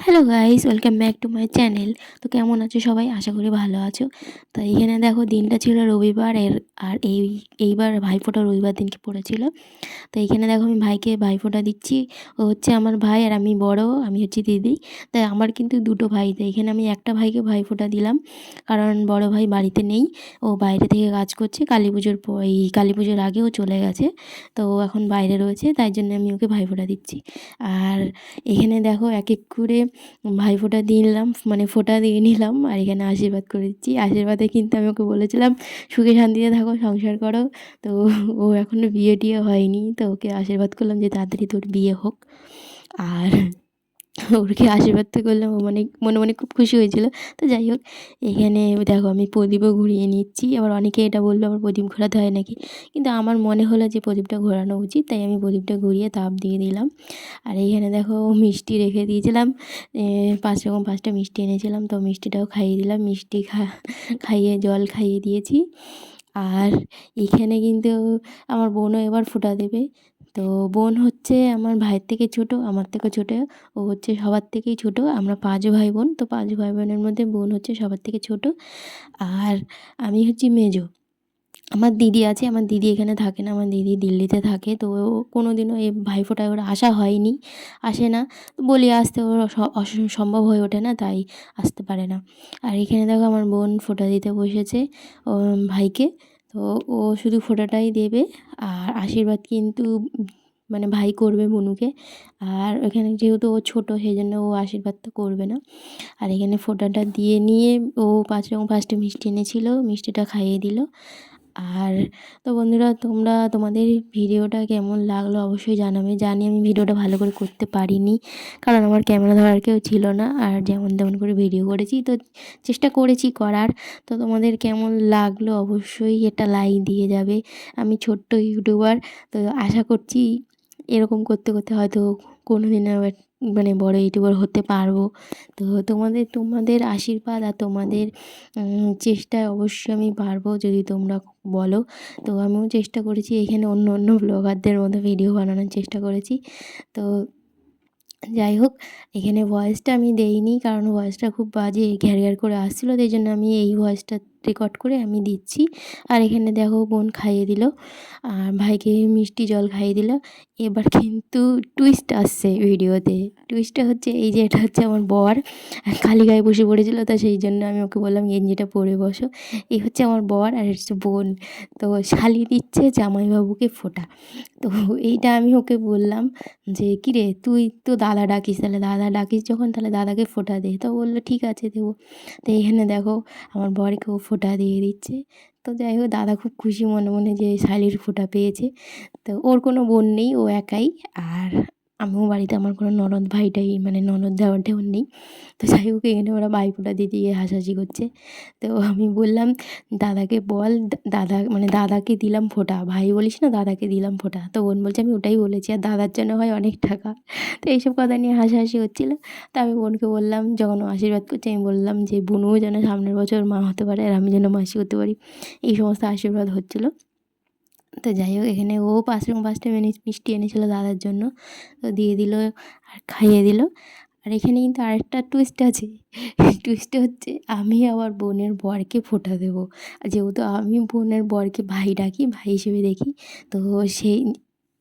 Hello guys welcome back to my channel তো কেমন আছো সবাই? আশা করি ভালো আছো। তো এখানে দেখো, দিনটা ছিল রবিবার, এর আর এই, এইবার ভাইফোঁটা রবিবার দিনকে পড়েছিল। তো এইখানে দেখো, আমি ভাইকে ভাইফোঁটা দিচ্ছি। ও হচ্ছে আমার ভাই আর আমি বড়, আমি হচ্ছি দিদি। তাই আমার কিন্তু দুটো ভাই। তাই এখানে আমি একটা ভাইকে ভাইফোঁটা দিলাম। কারণ বড় ভাই বাড়িতে নেই। ও বাইরে থেকে কাজ করছে। কালী পুজোর এই কালী পুজোর আগেও চলে গেছে। তো ও এখন বাইরে রয়েছে। তাই জন্য আমি ওকে ভাইফোঁটা দিচ্ছি। আর এখানে দেখো, এক এক করে ভাইফোঁটা দিয়ে নিলাম মানে ফোঁটা দিয়ে নিলাম আর এখানে আশীর্বাদ করে দিচ্ছি। আশীর্বাদে কিন্তু আমি ওকে বলেছিলাম, সুখে শান্তিতে থাকো, সংসার করো। তো ও এখনও বিয়ে টিয়ে হয়নি, তো ওকে আশীর্বাদ করলাম যে তাড়াতাড়ি তোর বিয়ে হোক। আর ওকে আশীর্বাদ তো করলাম, ও মানে মনে মনে খুব খুশি হয়েছিল। তো যাই হোক, এখানে দেখো আমি প্রদীপও ঘুরিয়ে নিচ্ছি। আবার অনেকে এটা বলল, আবার প্রদীপ ঘোরাতে হয় নাকি? কিন্তু আমার মনে হলো যে প্রদীপটা ঘোরানো উচিত, তাই আমি প্রদীপটা ঘুরিয়ে তাপ দিয়ে দিলাম। আর এইখানে দেখো মিষ্টি রেখে দিয়েছিলাম। পাঁচ রকম পাঁচটা মিষ্টি এনেছিলাম, তো মিষ্টিটাও খাইয়ে দিলাম। মিষ্টি খা, খাইয়ে, জল খাইয়ে দিয়েছি। আর এখানে কিন্তু আমার বোনও এবার ফোঁটা দেবে। তো বোন হচ্ছে আমার ভাইয়ের থেকে ছোট, আমার থেকে ছোট, ও হচ্ছে সবার থেকেই ছোট, আমরা পাঁচ ভাই বোন তো পাঁচ ভাই বোনের মধ্যে বোন হচ্ছে সবার থেকে ছোট। আর আমি হচ্ছি মেজো। আমার দিদি আছে, আমার দিদি এখানে থাকে না, আমার দিদি দিল্লিতে থাকে, তো ও কোনো দিনও এই ভাইফোঁটায় ওর আসা হয়নি, আসে না। বলি আসতে ওর সম্ভব হয়ে ওঠে না, তাই আসতে পারে না। আর এখানে দেখো আমার বোন ফোঁটা দিতে বসেছে ও ভাইকে। তো ও শুধু ফোটাটাই দেবে আর আশীর্বাদ কিন্তু মানে ভাই করবে বনুকে আর এখানে যেহেতু ও ছোটো সেই জন্য ও আশীর্বাদ তো করবে না। আর এখানে ফোটাটা দিয়ে নিয়ে ও পাঁচ রকম পাঁচটা মিষ্টি এনেছিল, মিষ্টিটা খাইয়ে দিল। আর তো বন্ধুরা তোমরা তোমাদের ভিডিওটা কেমন লাগল অবশ্যই জানাবে। জানি আমি ভিডিওটা ভালো করে করতে পারিনি কারণ আমার ক্যামেরা ধরার কেউ ছিল না। আর যেমন তেমন করে ভিডিও করেছি তো চেষ্টা করেছি করার। তো তোমাদের কেমন লাগল অবশ্যই এটা লাইক দিয়ে যাবে। আমি ছোট্ট ইউটিউবার তো আশা করছি এরকম করতে করতে হয়তো কোনো দিন আবার মানে বড় ইউটিউবার হতে পারব। তো তোমাদের তোমাদের আশীর্বাদ আর তোমাদের চেষ্টায় অবশ্যই আমি পারব যদি তোমরা বলো। তো আমিও চেষ্টা করেছি, এখানে অন্য অন্য ব্লগারদের মতো ভিডিও বানানোর চেষ্টা করেছি। তো যাই হোক, এখানে ভয়েসটা আমি দেইনি কারণ ভয়েসটা খুব বাজে, ঘ্যার ঘ্যার করে আসছিল তাই জন্য আমি এই ভয়েসটা রেকর্ড করে আমি দিচ্ছি। আর এখানে দেখো বোন খাইয়ে দিল, আর ভাইকে মিষ্টি জল খাইয়ে দিল। এবার কিন্তু টুইস্ট আসছে ভিডিওতে। টুইস্টটা হচ্ছে এই যে এটা হচ্ছে আমার বর। খালি গায়ে বসে পড়েছিল, তা সেই জন্য আমি ওকে বললাম গেঞ্জিটা পরে বসো। এই হচ্ছে আমার বর আর হচ্ছে বোন। তো শালি দিচ্ছে জামাইবাবুকে ফোটা। তো এইটা আমি ওকে বললাম যে কিরে তুই তো দাদা ডাকিস, তাহলে দাদা ডাকিস যখন, তাহলে দাদাকে ফোটা দে। তো বলল, ঠিক আছে, দেবো। তো এইখানে দেখো আমার বরকেও ফোঁটা দিয়ে দিচ্ছে। তো যাই হোক, দাদা খুব খুশি মনে মনে যে শালির ফোঁটা পেয়েছে। তো ওর কোনো বোন নেই, ও একাই। আর আমিও বাড়িতে আমার কোনো ননদ ভাইটাই মানে ননদ দেওয়ার ঢেউন নেই। তো যাই হোক, এখানে ওরা ভাইফোঁটা দিতে গিয়ে হাসাহাসি করছে। তো আমি বললাম, দাদাকে বল, দাদা মানে দাদাকে দিলাম ফোঁটা। ভাই বলিস না, দাদাকে দিলাম ফোঁটা। তো বোন বলছে, আমি ওটাই বলেছি, আর দাদার জন্য হয় অনেক টাকা। তো এইসব কথা নিয়ে হাসাহাসি হচ্ছিল। তো আমি বোনকে বললাম, যখন আশীর্বাদ করছে, আমি বললাম যে, বোনও যেন সামনের বছর মা হতে পারে, আর আমি যেন মাসি হতে পারি। এই সমস্ত আশীর্বাদ হচ্ছিল। তো যাই হোক, এখানে ও পাঁচ পাঁচটা পাঁচটা মিষ্টি এনেছিলো দাদার জন্য। তো দিয়ে দিল আর খাইয়ে দিল। আর এখানে কিন্তু আরেকটা টুইস্ট আছে। টুইস্ট হচ্ছে আমি আবার বোনের বরকে ফোটা দেবো। যেহেতু আমি বোনের বরকে ভাই ডাকি, ভাই হিসেবে দেখি। তো সেই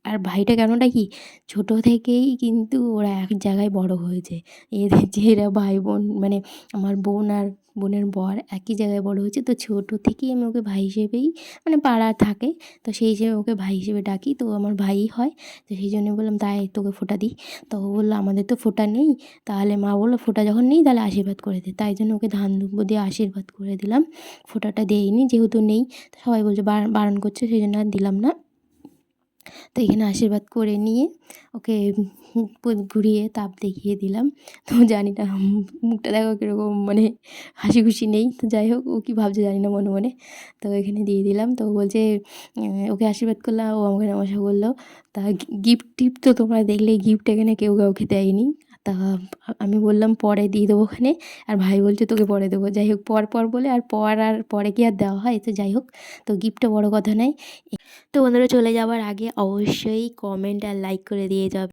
আর ভাইটা কেন ডাকি ছোটো থেকেই কিন্তু ওরা এক জায়গায় বড় হয়েছে। এদের যে এরা ভাই বোন মানে আমার বোন আর বোনের বর একই জায়গায় বড় হয়েছে। তো ছোটো থেকেই আমি ওকে ভাই হিসেবেই মানে পাড়া থাকে। তো সেই হিসেবে ওকে ভাই হিসেবে ডাকি। তো আমার ভাইই হয়। তো সেই জন্য বললাম তাই তোকে ফোঁটা দিই। তো ও বলল, আমাদের তো ফোঁটা নেই। তাহলে মা বলল, ফোঁটা যখন নেই তাহলে আশীর্বাদ করে দে। তাই জন্য ওকে ধান দুব্বো দিয়ে আশীর্বাদ করে দিলাম। ফোঁটাটা দেয়নি যেহেতু নেই। সবাই বলছে বারণ করছে, সেই জন্য আর দিলাম না। তো এখানে আশীর্বাদ করে নিয়ে ওকে ঘুরিয়ে তাপ দেখিয়ে দিলাম। তো জানি না, মুখটা দেখো কীরকম মানে হাসি খুশি নেই। তো যাই হোক, ও কী ভাবছে জানি না মনে মনে। তো এখানে দিয়ে দিলাম। তো বলছে ওকে আশীর্বাদ করলাম, ও আমাকে নমস্কার করল। তা গিফট টিফট তো তোমরা দেখলে গিফট এখানে কেউ কাউকে দেয়নি। তা আমি বললাম, পরে দিয়ে দেবো ওখানে। আর ভাই বলছে, তোকে পরে দেবো। যাই হোক, পর পর বলে, আর পর আর পরে কি আর দেওয়া হয়? তো যাই হোক, তো গিফটটা বড় কথা নয়। তো বন্ধুরা, চলে যাওয়ার আগে অবশ্যই কমেন্ট আর লাইক করে দিয়ে যাবে।